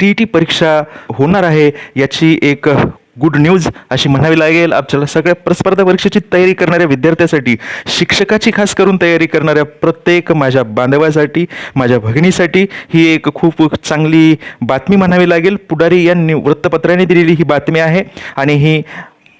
T E T परीक्षा होणार आहे याची एक गुड न्यूज अशी म्हणावी लागेल. आपल्याला सगळ्या प्रस्पर्धा परीक्षेची तयारी करणाऱ्या विद्यार्थ्यासाठी शिक्षकाची खास करून तयारी करणाऱ्या प्रत्येक माझ्या बांधवासाठी माझ्या भगिनीसाठी ही एक खूप चांगली बातमी म्हणावी लागेल. पुढारी या वृत्तपत्राने दिलेली ही बातमी आहे आणि ही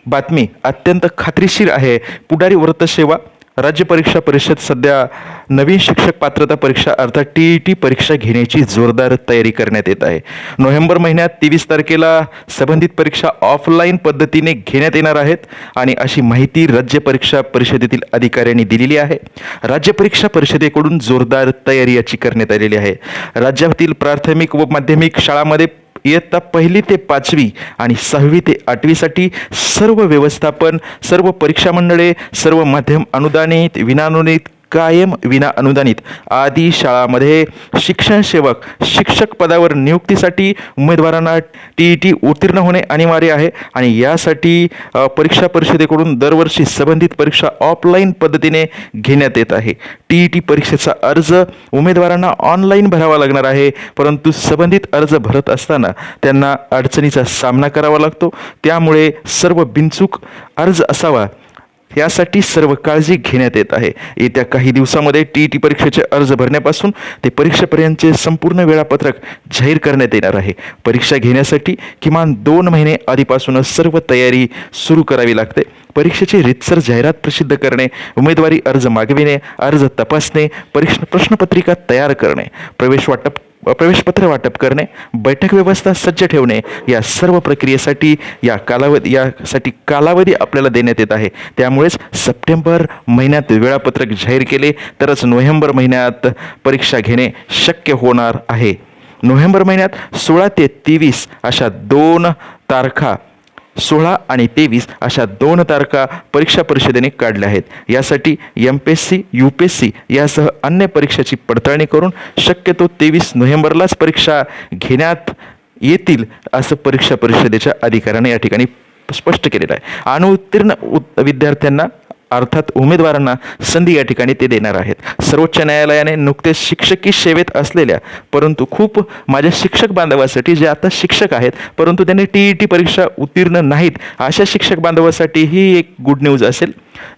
बातमी अत्यंत खात्रीशीर आहे. पुढारी वृत्तसेवा राज्य परीक्षा परिषद सध्या नवीन शिक्षक पात्रता परीक्षा अर्थात टी ई टी परीक्षा घेण्याची जोरदार तयारी करण्यात येत आहे. नोव्हेंबर महिन्यात तेवीस तारखेला संबंधित परीक्षा ऑफलाईन पद्धतीने घेण्यात येणार आहेत आणि अशी माहिती राज्य परीक्षा परिषदेतील अधिकाऱ्यांनी दिलेली आहे. राज्य परीक्षा परिषदेकडून जोरदार तयारी याची करण्यात आलेली आहे. राज्यातील प्राथमिक व माध्यमिक शाळामध्ये इयत्ता पहिली ते पाचवी आणि सहावी ते आठवीसाठी सर्व व्यवस्थापन सर्व परीक्षा मंडळे सर्व माध्यम अनुदानित विनानुदानित कायम विना अनुदानित. आदी शाळामध्ये शिक्षण सेवक शिक्षक पदावर नियुक्तीसाठी उमेदवारांना टी ई टी उत्तीर्ण होणे अनिवार्य आहे आणि यासाठी परीक्षा परिषदेकडून दरवर्षी संबंधित परीक्षा ऑफलाईन पद्धतीने घेण्यात येत आहे. टी ई टी परीक्षेचा अर्ज उमेदवारांना ऑनलाईन भरावा लागणार आहे परंतु संबंधित अर्ज भरत असताना त्यांना अडचणीचा सामना करावा लागतो. त्यामुळे सर्व बिनचूक अर्ज असावा यासाठी सर्व काळजी घेण्यात येत आहे. येत्या काही दिवसामध्ये टी ई टी परीक्षेचे अर्ज भरण्यापासून ते परीक्षेपर्यंतचे संपूर्ण वेळापत्रक जाहीर करण्यात येणार आहे. परीक्षा घेण्यासाठी किमान दोन महिने आधीपासूनच सर्व तयारी सुरू करावी लागते. परीक्षेची रितसर जाहिरात प्रसिद्ध करणे उमेदवारी अर्ज मागविणे अर्ज तपासणे परीक्षा प्रश्नपत्रिका तयार करणे प्रवेश वाटप प्रवेशपत्र वाटप करणे बैठक व्यवस्था सज्ज ठेवणे या सर्व प्रक्रियेसाठी या कालावधी यासाठी कालावधी आपल्याला देण्यात येत आहे. त्यामुळेच सप्टेंबर महिन्यात वेळापत्रक जाहीर केले तरच नोव्हेंबर महिन्यात परीक्षा घेणे शक्य होणार आहे. नोव्हेंबर महिन्यात सोळा ते तेवीस अशा दोन तारखा सोळा आणि तेवीस अशा दोन तारखा परीक्षा परिषदेने काढल्या आहेत. यासाठी M P S C U P S C यासह अन्य परीक्षाची पडताळणी करून शक्यतो तेवीस नोव्हेंबरलाच परीक्षा घेण्यात येतील असं परीक्षा परिषदेच्या अधिकाऱ्याने या ठिकाणी स्पष्ट केलेलं आहे. अनुत्तीर्ण उत- विद्यार्थ्यांना अर्थात उमेदवारांना संधी या ठिकाणी ते देणार आहेत. सर्वोच्च न्यायालयाने नुकतेच शिक्षकी सेवेत असलेल्या परंतु खूप माझ्या शिक्षक बांधवासाठी जे आता शिक्षक आहेत परंतु त्यांनी टी ई टी परीक्षा उत्तीर्ण नाहीत अशा शिक्षक बांधवासाठी ही एक गुड न्यूज असेल.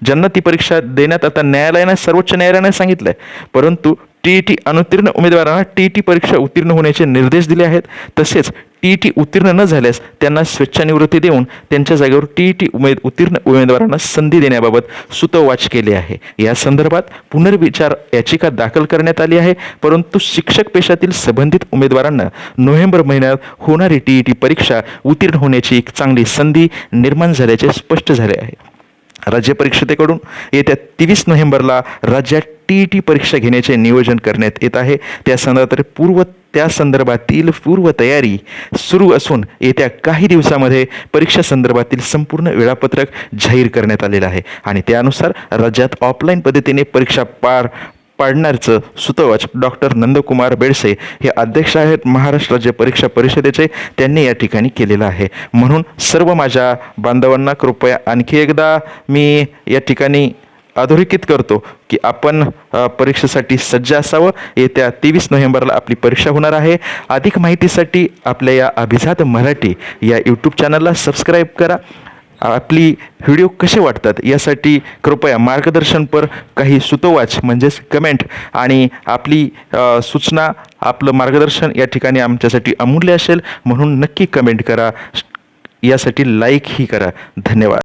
ज्यांना ती परीक्षा देण्यात आता न्यायालयानं सर्वोच्च न्यायालयानं सांगितलं आहे परंतु टी ई टी अनुत्तीर्ण उमेदवारांना टी ई टी परीक्षा उत्तीर्ण होण्याचे निर्देश दिले आहेत. तसेच टी ई टी उत्तीर्ण न झाल्यास त्यांना स्वेच्छानिवृत्ती देऊन त्यांच्या जागेवर टी ई टी उमेद उत्तीर्ण उमेदवारांना संधी देण्याबाबत सुतोवाच केले आहे. या संदर्भात पुनर्विचार याचिका दाखल करण्यात आली आहे. परंतु शिक्षक पेशातील संबंधित उमेदवारांना नोव्हेंबर महिन्यात होणारी टी ई टी परीक्षा उत्तीर्ण होण्याची एक चांगली संधी निर्माण झाल्याचे स्पष्ट झाले आहे. राज्य परिषदेकडून येत्या तेवीस नोव्हेंबरला राज्यात टी ई टी परीक्षा घेण्याचे नियोजन करण्यात येत आहे. त्या संदर्भात पूर्व त्या संदर्भातील पूर्वतयारी सुरू असून येत्या काही दिवसामध्ये परीक्षा संदर्भातील संपूर्ण वेळापत्रक जाहीर करण्यात आलेलं आहे. आणि त्यानुसार राज्यात ऑफलाईन पद्धतीने परीक्षा पार पाडणारचं सुतवाच डॉक्टर नंदकुमार बेडसे हे अध्यक्ष आहेत. महाराष्ट्र राज्य परीक्षा परिषदेचे त्यांनी या ठिकाणी केलेलं आहे. म्हणून सर्व माझ्या बांधवांना कृपया आणखी एकदा मी या ठिकाणी अधोरेखित करतो की आपण परीक्षेसाठी सज्ज असावं. येत्या तेवीस नोव्हेंबरला आपली परीक्षा होणार आहे. अधिक माहितीसाठी आपल्या या अभिजात मराठी या यूट्यूब चॅनलला सबस्क्राईब करा. आपली व्हिडिओ कसे वाटतात यासाठी कृपया मार्गदर्शनपर काही सुतोवाच म्हणजेच कमेंट आणि आपली सूचना आपलं मार्गदर्शन या ठिकाणी आमच्यासाठी अमूल्य असेल. म्हणून नक्की कमेंट करा. यासाठी लाईकही करा. धन्यवाद.